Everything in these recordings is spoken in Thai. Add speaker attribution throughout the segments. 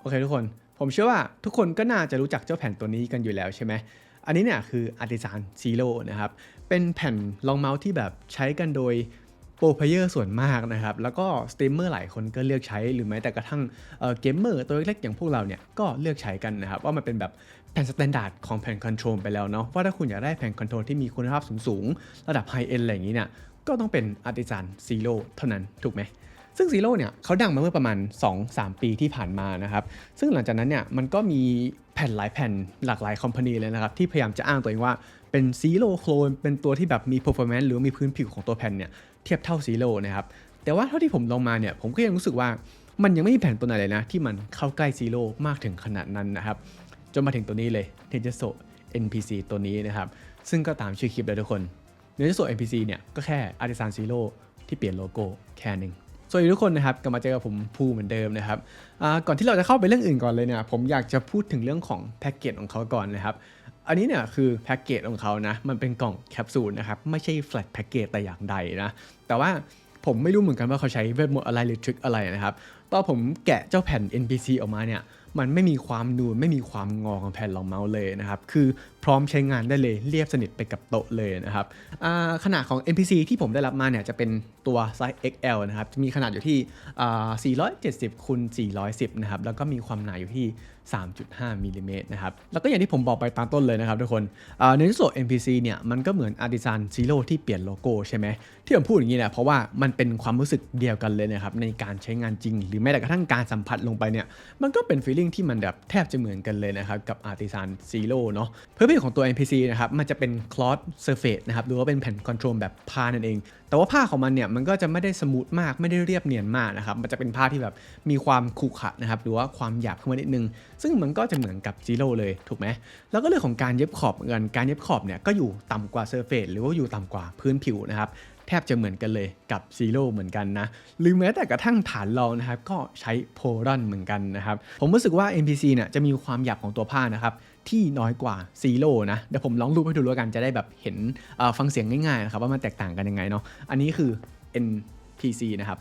Speaker 1: โอเคทุกคน ผมเชื่อว่าทุกคนก็น่าจะรู้จักเจ้าแผ่นตัวนี้กันอยู่แล้วใช่ไหมอันนี้เนี่ยคือ Artisan Zero นะครับ เป็นแผ่นรองเมาส์ที่แบบใช้กันโดยโปรเพเยอร์ส่วนมากนะครับ แล้วก็สตรีมเมอร์หลายคนก็เลือกใช้ หรือแม้แต่กระทั่งเกมเมอร์ตัวเล็กๆอย่างพวกเราเนี่ยก็เลือกใช้กันนะครับ ว่ามันเป็นแบบแผ่นสแตนดาร์ดของแผ่นคอนโทรลไปแล้วเนาะว่าถ้าคุณอยากได้แผ่นคอนโทรลที่มีคุณภาพสูงๆ ระดับไฮเอ็นอะไรอย่างนี้เนี่ยก็ต้องเป็น Artisan Zero เท่านั้นถูกไหม ซึ่งซีโร่เนี่ยเขาดังมาเมื่อประมาณ 2-3 ปีที่ผ่านมานะครับ ซึ่งหลังจากนั้นเนี่ยมันก็มีแผ่นหลายแผ่นหลากหลายคอมพานีเลยนะครับ ที่พยายามจะอ้างตัวเองว่าเป็นซีโร่โคลนเป็นตัวที่แบบมี performance หรือมีพื้นผิวของตัวแผ่นเนี่ยเทียบเท่าซีโร่นะครับ แต่ว่าเท่าที่ผมลองมาเนี่ยผมก็ยังรู้สึกว่ามันยังไม่มีแผ่นตัวไหนเลยนะ ที่มันเข้าใกล้ซีโร่มากถึงขนาดนั้นนะครับ จนมาถึงตัวนี้เลย t e n j e s o NPC ตัวนี้นะครับ ซึ่งก็ตามชื่อคลิปเลยทุกคน n e n j e s o NPC เนี่ยก็แค่ Artisan Zero ที่เปลี่ยนโลโก้แค่นึง สวัสดีทุกคนนะครับกลับมาเจอกับผมภูเหมือนเดิมนะครับก่อนที่เราจะเข้าไปเรื่องอื่นก่อนเลยเนี่ยผมอยากจะพูดถึงเรื่องของแพ็กเกจของเขาก่อนนะครับ อันนี้เนี่ยคือแพ็กเกจของเขานะมันเป็นกล่องแคปซูลนะครับไม่ใช่แฟลตแพ็กเกจแต่อย่างใดนะแต่ว่าผมไม่รู้เหมือนกันว่าเขาใช้เวทมนต์อะไรหรือทริคอะไรนะครับตอนผมแกะเจ้าแผ่น NPC ออกมาเนี่ย มันไม่มีความนูนไม่มีความงอของแผ่นรองเมาส์เลยนะครับคือพร้อมใช้งานได้เลยเรียบสนิทไปกับโต๊ะเลยนะครับขนาดของ NPC ที่ผมได้รับมาเนี่ยจะเป็นตัวไซส์ XL นะครับจะมีขนาดอยู่ที่ 470คูณ410 นะครับแล้วก็มีความหนาอยู่ที่ 3.5มิลลิเมตรนะครับ แล้วก็อย่างที่ผมบอกไปตามต้นเลยนะครับทุกคนในที่สุด NPC เนี่ยมันก็เหมือน Artisan Zero ที่เปลี่ยนโลโก้ใช่ไหมที่ผมพูดอย่างนี้เนี่ยเพราะว่ามันเป็นความรู้สึกเดียวกันเลยนะครับในการใช้งานจริง หรือแม้แต่กระทั่งการสัมผัสลงไปเนี่ยมันก็เป็นฟีลลิ่งที่มันแบบแทบจะเหมือนกันเลยนะครับกับ Artisan Zero เนาะเพื่อของตัว NPC นะครับมันจะเป็น cloth surface นะครับหรือว่าเป็นแผ่นคอนโทรลแบบผ้านั่นเอง แต่ว่าผ้าของมันเนี่ยมันก็จะไม่ได้สมูทมากไม่ได้เรียบเนียนมากนะครับมันจะเป็นผ้าที่แบบมีความขรุขระนะครับหรือว่าความหยาบขึ้นมานิดนึง ซึ่งมันก็จะเหมือนกับ Zero เลยถูกไหมแล้วก็เรื่องของการเย็บขอบเหมือนกันการเย็บขอบเนี่ยก็อยู่ต่ำกว่า surface หรือว่าอยู่ต่ำกว่าพื้นผิวนะครับแทบจะเหมือนกันเลยกับซีโร่เหมือนกันนะ หรือแม้แต่กระทั่งฐานรองนะครับ ก็ใช้โพรอนเหมือนกันนะครับ ผมรู้สึกว่า NPC เนี่ยจะมีความหยาบของตัวผ้านะครับ ที่น้อยกว่าซีโร่นะเดี๋ยวผมลองรูปให้ดูแล้วกันจะได้แบบเห็นฟังเสียงง่ายๆนะครับว่ามันแตกต่างกันยังไงเนาะอันนี้คือ NPC นะครับ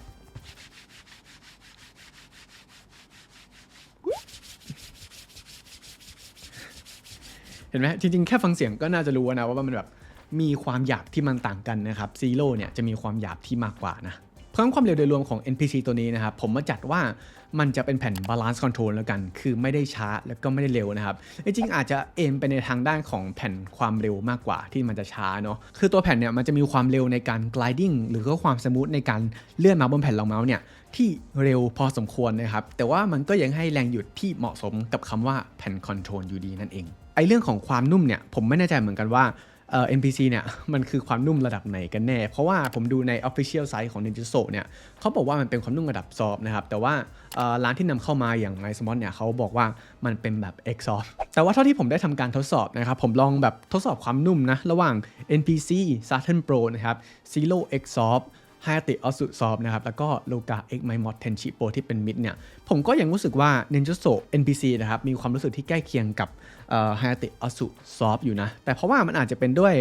Speaker 1: เห็นไหมจริงๆ แค่ฟังเสียงก็น่าจะรู้นะว่ามันแบบมีความหยาบที่มันต่างกันนะครับซีโร่เนี่ยจะมีความหยาบที่มากกว่านะ พราะความเร็วโดยรวมของ NPC ตัวนี้นะครับ ผมมาจัดว่ามันจะเป็นแผ่น balance control แล้วกัน คือไม่ได้ช้าแล้วก็ไม่ได้เร็วนะครับ จริงๆอาจจะเอมไปในทางด้านของแผ่นความเร็วมากกว่าที่มันจะช้าเนาะ คือตัวแผ่นเนี่ยมันจะมีความเร็วในการ gliding หรือก็ความสมูทในการเลื่อนเมาส์บนแผ่นรองเมาส์เนี่ยที่เร็วพอสมควรนะครับ แต่ว่ามันก็ยังให้แรงหยุดที่เหมาะสมกับคำว่าแผ่นคอนโทรลอยู่ดีนั่นเอง ไอเรื่องของความนุ่มเนี่ยผมไม่แน่ใจเหมือนกันว่า เอ่อ NPC เนี่ยมันคือความนุ่มระดับไหนกันแน่ เพราะว่าผมดูใน Official Site ของ Ninjaso เนี่ยเขาบอกว่ามันเป็นความนุ่มระดับซอฟนะครับ แต่ว่าร้านที่นำเข้ามาอย่าง i s m o t เนี่ยเขาบอกว่ามันเป็นแบบ X soft แต่ว่าเท่าที่ผมได้ทำการทดสอบนะครับ ผมลองแบบทดสอบความนุ่มนะ ระหว่าง NPC Saturn Pro นะครับ Zero X Soft ไฮติออสุซอฟนะครับแล้วก็โลกา X m y Mod Tenchi Pro ที่เป็นมิดเนี่ยผมก็ยังรู้สึกว่า Ninjaso NPC นะครับมีความรู้สึกที่ใกล้เคียงกับไฮติออสุซอฟอยู่นะ แต่เพราะว่ามันอาจจะเป็นด้วย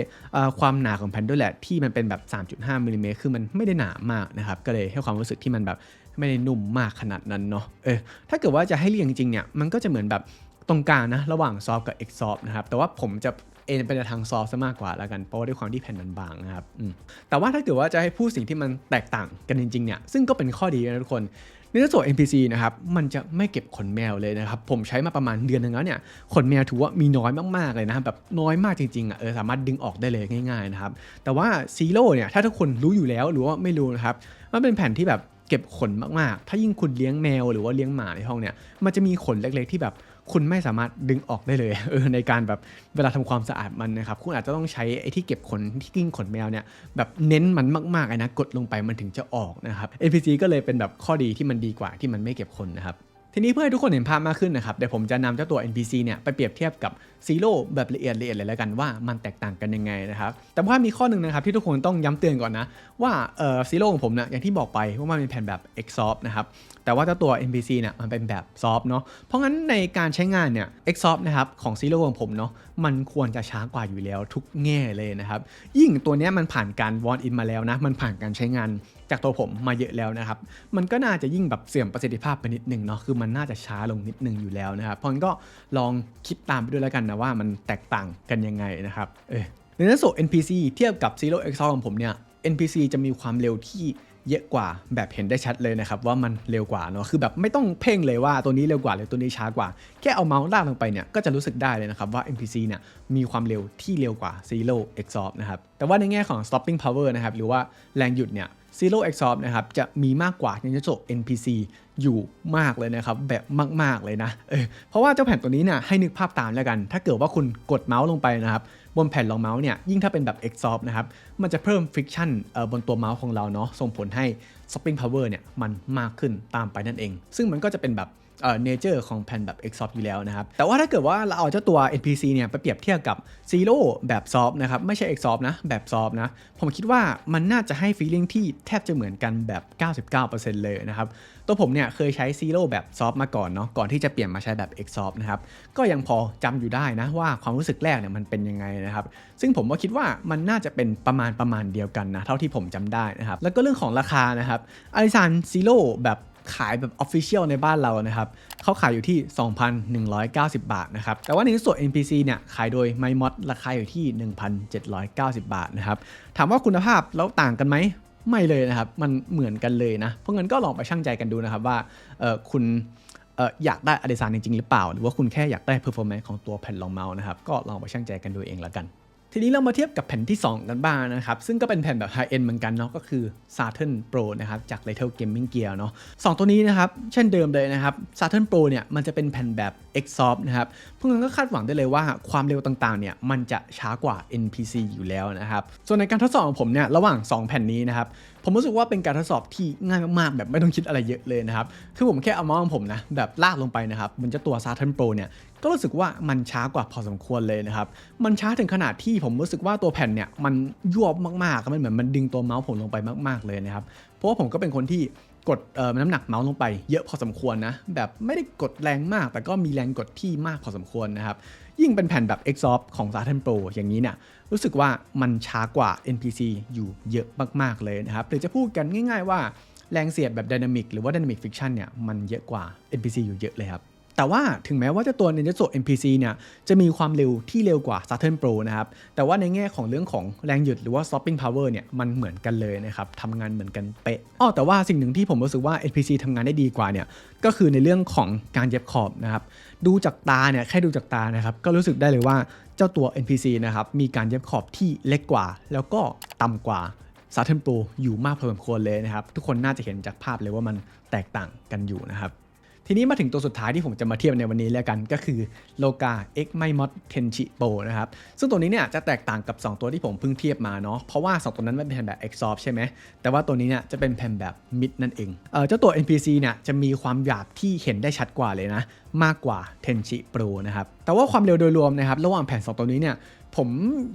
Speaker 1: ความหนาของแผ่นด้วยแหละ ที่มันเป็นแบบ 3.5มิลลิเมตรคือมันไม่ได้หนามากนะครับก็เลยให้ความรู้สึกที่มันแบบไม่ได้นุ่มมากขนาดนั้นเนาะเออถ้าเกิดว่าจะให้เรียงจริงๆเนี่ยมันก็จะเหมือนแบบตรงกลางนะระหว่างซอฟกับ X ซอฟนะครับแต่ว่าผมจะ เอ็นไปในทางซอฟต์ซะมากกว่าแล้วกันเพราะว่าด้วยความที่แผ่นมันบางนะครับแต่ว่าถ้าเกิดว่าจะให้พูดสิ่งที่มันแตกต่างกันจริงๆเนี่ยซึ่งก็เป็นข้อดีนะทุกคนในส่วน NPC นะครับมันจะไม่เก็บขนแมวเลยนะครับผมใช้มาประมาณเดือนนึงแล้วเนี่ยขนแมวถือว่ามีน้อยมากๆเลยนะแบบน้อยมากจริงๆอะเออสามารถดึงออกได้เลยง่ายๆนะครับแต่ว่าซีโร่เนี่ยถ้าทุกคนรู้อยู่แล้วหรือว่าไม่รู้นะครับมันเป็นแผ่นที่แบบเก็บขนมากๆ ถ้ายิ่งคุณเลี้ยงแมวหรือว่าเลี้ยงหมาในห้องเนี่ยมันจะมีขนเล็กๆที่แบบ คุณไม่สามารถดึงออกได้เลยเออในการแบบเวลาทำความสะอาดมันนะครับ คุณอาจจะต้องใช้ไอ้ที่เก็บขนที่กิ้งขนแมวเนี่ยแบบเน้นมันมากๆนะกดลงไปมันถึงจะออกนะครับ NPC ก็เลยเป็นแบบข้อดีที่มันดีกว่าที่มันไม่เก็บขนนะครับ ทีนี้เพื่อให้ทุกคนเห็นภาพมากขึ้นนะครับเดี๋ยวผมจะนำเจ้าตัว NPC เนี่ยไปเปรียบเทียบกับซีโร่แบบละเอียดละเอียดเลยแล้วกันว่ามันแตกต่างกันยังไงนะครับแต่ว่ามีข้อหนึ่งนะครับที่ทุกคนต้องย้ำเตือนก่อนนะว่าเอ่อซีโร่ของผมเนี่ยอย่างที่บอกไปว่ามันเป็นแผ่นแบบ X soft นะครับแต่ว่าเจ้าตัว NPC เนี่ยมันเป็นแบบซอฟเนาะเพราะงั้นในการใช้งานเนี่ย X soft นะครับของซีโร่ของผมเนาะมันควรจะช้ากว่าอยู่แล้วทุกแง่เลยนะครับยิ่งตัวเนี้ยมันผ่านการวอร์นอินมาแล้วนะมันผ่านการใช้งาน จากตัวผมมาเยอะแล้วนะครับ มันก็น่าจะยิ่งแบบเสื่อมประสิทธิภาพไปนิดนึงเนาะคือมันน่าจะช้าลงนิดนึงอยู่แล้วนะครับเพราะงั้นก็ลองคิดตามไปด้วยแล้วกันนะว่ามันแตกต่างกันยังไงนะครับเออในนั้นโซ NPC เทียบกับ Zero x o ของผมเนี่ย NPC จะมีความเร็วที่เยอะกว่าแบบเห็นได้ชัดเลยนะครับ ว่ามันเร็วกว่าเนาะคือแบบไม่ต้องเพ่งเลยว่าตัวนี้เร็วกว่าหรือตัวนี้ช้ากว่า แค่เอาเมาส์ลากลงไปเนี่ยก็จะรู้สึกได้เลยนะครับว่า NPC เนี่ยมีความเร็วที่เร็วกว่า Zero Exhaust นะครับแต่ว่าในแง่ของ stopping power นะครับหรือว่าแรงหยุดเนี่ย Zero Exhaust นะครับจะมีมากกว่าในโจ NPC อยู่มากเลยนะครับ แบบมาก ๆ เลยนะเออเพราะว่าเจ้าแผ่นตัวนี้เนี่ยให้นึกภาพตามแล้วกัน ถ้าเกิดว่าคุณกดเมาส์ลงไปนะครับ บนแผ่นรองเมาส์เนี่ยยิ่งถ้าเป็นแบบ Exhaust นะครับมันจะเพิ่ม friction เอ่อบนตัวเมาส์ของเราเนาะส่งผลให้ spring power เนี่ยมันมากขึ้นตามไปนั่นเอง ซึ่งมันก็จะเป็นแบบ เอ่อ nature ของแผ่นแบบ Exhaust อยู่แล้วนะครับ แต่ว่าถ้าเกิดว่าเราเอาเจ้าตัว NPC เนี่ยไปเปรียบเทียบกับ Zero แบบ Soft นะครับ ไม่ใช่ Exhaust นะ แบบ Soft นะ ผมคิดว่ามันน่าจะให้ feeling ที่แทบจะเหมือนกันแบบ 99%เลยนะครับ ตัวผมเนี่ยเคยใช้ Zero แบบ Soft มาก่อนเนาะ ก่อนที่จะเปลี่ยนมาใช้แบบ Exhaust นะครับ ก็ยังพอจำอยู่ได้นะว่าความรู้สึกแรกเนี่ยมันเป็นยังไงนะครับ ซึ่งผมก็คิดว่ามันน่าจะเป็นประมาณประมาณเดียวกันนะ เท่าที่ผมจำได้นะครับ แล้วก็เรื่องของราคานะครับอาริซานซีโร่แบบ ขายแบบ Official ในบ้านเรานะครับเขาขายอยู่ที่ 2,190 บาทนะครับแต่ว่าในส่วน NPC เนี่ยขายโดย m y m o d ราคาอยู่ที่ 1,790 บาทนะครับถามว่าคุณภาพแล้วต่างกันไหมไม่เลยนะครับ มันเหมือนกันเลยนะ เพราะงั้นก็ลองไปชั่งใจกันดูนะครับว่าคุณอยากได้อ d ด s านจริงๆหรือเปล่า หรือว่าคุณแค่อยากได้ performance ของตัวแผ่นรองเมาส์นะครับ ก็ลองไปชั่งใจกันดูเองละกัน ทีนี้เรามาเทียบกับแผ่นที่ 2 กันบ้างนะครับ ซึ่งก็เป็นแผ่นแบบ High End เหมือนกันเนาะก็คือ Saturn Pro นะครับจาก Little Gaming Gear เนาะสองตัวนี้นะครับ เช่นเดิมเลยนะครับ Saturn Pro เนี่ยมันจะเป็นแผ่นแบบ Exhaust นะครับพวกนั้นก็คาดหวังได้เลยว่าความเร็วต่างๆเนี่ยมันจะช้ากว่า NPC อยู่แล้วนะครับ ส่วนในการทดสอบของผมเนี่ยระหว่าง 2 แผ่นนี้นะครับผมรู้สึกว่าเป็นการทดสอบที่ง่ายมากๆแบบไม่ต้องคิดอะไรเยอะเลยนะครับคือผมแค่เอาเมาส์ของผมนะแบบลากลงไปนะครับบนเจ้าตัว Saturn Pro เนี่ย ก็รู้สึกว่ามันช้ากว่าพอสมควรเลยนะครับ มันช้าถึงขนาดที่ผมรู้สึกว่าตัวแผ่นเนี่ยมันยวบมากๆมันเหมือนมันดึงตัวเมาส์ผมลงไปมาก ๆเลยนะครับ เพราะว่าผมก็เป็นคนที่กดน้ำหนักเมาส์ลงไปเยอะพอสมควรนะ แบบไม่ได้กดแรงมาก แต่ก็มีแรงกดที่มากพอสมควรนะครับ ยิ่งเป็นแผ่นแบบ Exhaust ของ Saturn Pro อย่างนี้เนี่ย รู้สึกว่ามันช้ากว่า NPC อยู่เยอะมาก ๆ เลยนะครับหรือจะพูดกันง่าย ๆ ว่าแรงเสียดแบบ Dynamic หรือว่า Dynamic Friction เนี่ย มันเยอะกว่า NPC อยู่เยอะเลยครับ แต่ว่าถึงแม้ว่าเจ้าตัว Ninja NPC เนี่ยจะมีความเร็วที่เร็วกว่า Saturn Pro นะครับแต่ว่าในแง่ของเรื่องของแรงหยุดหรือว่า stopping power เนี่ยมันเหมือนกันเลยนะครับทำงานเหมือนกันเป๊ะอ้อแต่ว่าสิ่งหนึ่งที่ผมรู้สึกว่า NPC ทำงานได้ดีกว่าเนี่ยก็คือในเรื่องของการเย็บขอบนะครับดูจากตาเนี่ยแค่ดูจากตานะครับก็รู้สึกได้เลยว่าเจ้าตัว NPC นะครับมีการเย็บขอบที่เล็กกว่า แล้วก็ต่ำกว่า Saturn Pro อยู่มากพอสมควรเลยนะครับทุกคนน่าจะเห็นจากภาพเลยว่ามันแตกต่างกันอยู่นะครับ ทีนี้มาถึงตัวสุดท้ายที่ผมจะมาเทียบในวันนี้แล้วกันก็คือโลกา X m y m o d Tenchi Pro นะครับ ซึ่งตัวนี้เนี่ยจะแตกต่างกับ 2 ตัวที่ผมเพิ่งเทียบมาเนาะเพราะว่า 2 ตัวนั้นมันเป็นแผ่นแบบ Exhaust ใช่ไหม แต่ว่าตัวนี้เนี่ยจะเป็นแผ่นแบบ Mid นั่นเองเออเจ้าตัว NPC เนี่ยจะมีความหยาบที่เห็นได้ชัดกว่าเลยนะ มากกว่า Tenchi Pro นะครับแต่ว่าความเร็วโดยรวมนะครับระหว่างแผ่น 2 ตัวนี้เนี่ย ผม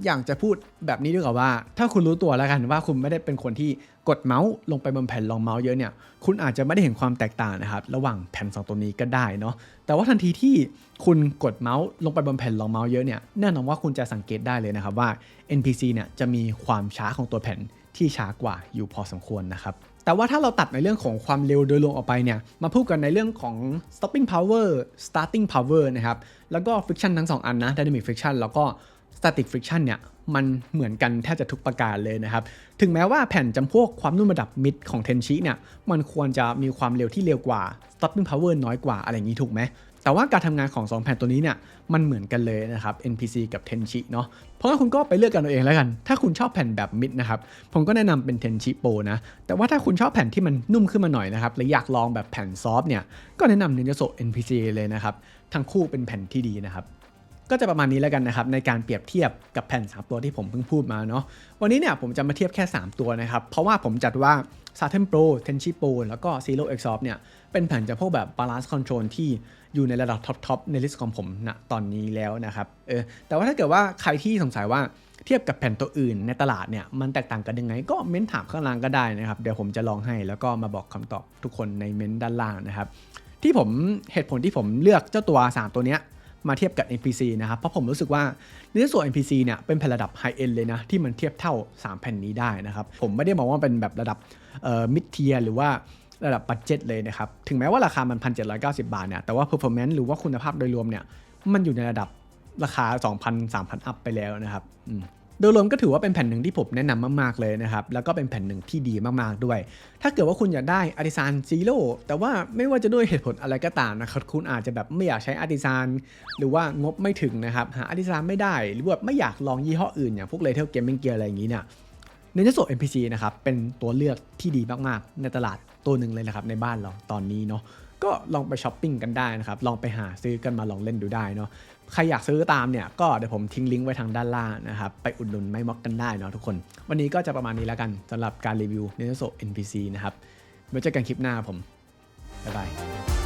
Speaker 1: อยากจะพูดแบบนี้ด้วยกับว่า ถ้าคุณรู้ตัวแล้วกันว่าคุณไม่ได้เป็นคนที่กดเมาส์ลงไปบนแผ่นรองเมาส์เยอะเนี่ย คุณอาจจะไม่ได้เห็นความแตกต่างนะครับ ระหว่างแผ่น 2 ตัวนี้ก็ได้เนาะแต่ว่าทันทีที่คุณกดเมาส์ลงไปบนแผ่นรองเมาส์เยอะเนี่ยแน่นอนว่าคุณจะสังเกตได้เลยนะครับว่า NPC เนี่ยจะมีความช้าของตัวแผ่นที่ช้ากว่าอยู่พอสมควรนะครับแต่ว่าถ้าเราตัดในเรื่องของความเร็วโดยรวมออกไปเนี่ย มาพูดกันในเรื่องของ stopping power starting power นะครับ แล้วก็ friction ทั้ง 2 อันนะ dynamic friction แล้วก็ static friction เนี่ยมันเหมือนกันแทบจะทุกประการเลยนะครับ ถึงแม้ว่าแผ่นจำพวกความนุ่มระดับมิดของเทนชิเนี่ยมันควรจะมีความเร็วที่เร็วกว่า stopping power น้อยกว่าอะไรอย่างนี้ถูกไหมแต่ว่าการทำงานของ 2 แผ่นตัวนี้เนี่ยมันเหมือนกันเลยนะครับ NPC กับ Tenchi เนาะเพราะงั้นคุณก็ไปเลือกกันเอาเองแล้วกัน ถ้าคุณชอบแผ่นแบบมิดนะครับ ผมก็แนะนำเป็น Tenchi Pro นะ แต่ว่าถ้าคุณชอบแผ่นที่มันนุ่มขึ้นมาหน่อยนะครับหรืออยากลองแบบแผ่นซอฟเนี่ยก็แนะนำ Ninja NPC เลยนะครับ ทั้งคู่เป็นแผ่นที่ดีนะครับ ก็จะประมาณนี้แล้วกันนะครับในการเปรียบเทียบกับแผ่น 3 ตัวที่ผมเพิ่งพูดมาเนาะวันนี้เนี่ยผมจะมาเทียบแค่ 3 ตัวนะครับเพราะว่าผมจัดว่า Saturn Pro Tenchi Pro แล้วก็ Zero Exhaust เนี่ยเป็นแผ่นจะพวกแบบ Balance Control ที่อยู่ในระดับท็อปๆในลิสต์ของผมณตอนนี้แล้วนะครับเออแต่ว่าถ้าเกิดว่าใครที่สงสัยว่าเทียบกับแผ่นตัวอื่นในตลาดเนี่ยมันแตกต่างกันยังไง ก็เม้นถามข้างล่างก็ได้นะครับ เดี๋ยวผมจะลองให้แล้วก็มาบอกคำตอบทุกคนในเม้นด้านล่างนะครับ ที่ผมเหตุผลที่ผมเลือกเจ้าตัว 3 ตัวเนี้ย มาเทียบกับ NPC นะครับ เพราะผมรู้สึกว่าในส่วน NPC เนี่ยเป็นแผ่นระดับไฮเอ็นเลยนะ ที่มันเทียบเท่า 3 แผ่นนี้ได้นะครับ ผมไม่ได้มองว่าเป็นแบบระดับมิดเทียหรือว่าระดับบัตเจ็ตเลยนะครับ ถึงแม้ว่าราคามัน 1,790 บาทเนี่ยแต่ว่า performance หรือว่าคุณภาพโดยรวมเนี่ยมันอยู่ในระดับราคา 2,000 3,000 อัพไปแล้วนะครับอืม โดยรวมก็ถือว่าเป็นแผ่นหนึ่งที่ผมแนะนำมากๆเลยนะครับ แล้วก็เป็นแผ่นหนึ่งที่ดีมากๆด้วย ถ้าเกิดว่าคุณอยากได้อาร์ติซานซีโร่แต่ว่าไม่ว่าจะด้วยเหตุผลอะไรก็ตามนะครับคุณอาจจะแบบไม่อยากใช้อาร์ติซานหรือว่างบไม่ถึงนะครับหาอาร์ติซานไม่ได้หรือว่าไม่อยากลองยี่ห้ออื่นอย่างพวกเลเทลเกมมิ่งเกียร์อะไรอย่างนี้เนี่ยในเนโซ NPC นะครับเป็นตัวเลือกที่ดีมากๆ ในตลาดตัวหนึ่งเลยนะครับในบ้านเราตอนนี้เนาะ ก็ลองไปช้อปปิ้งกันได้นะครับ ลองไปหาซื้อกันมาลองเล่นดูได้เนาะ ใครอยากซื้อตามเนี่ย ก็เดี๋ยวผมทิ้งลิงก์ไว้ทางด้านล่างนะครับ ไปอุดหนุนไม่ม็อกกันได้เนาะทุกคน วันนี้ก็จะประมาณนี้แล้วกันสำหรับการรีวิวเนโซ NPC นะครับไว้เจอกันคลิปหน้าผม บ๊ายบาย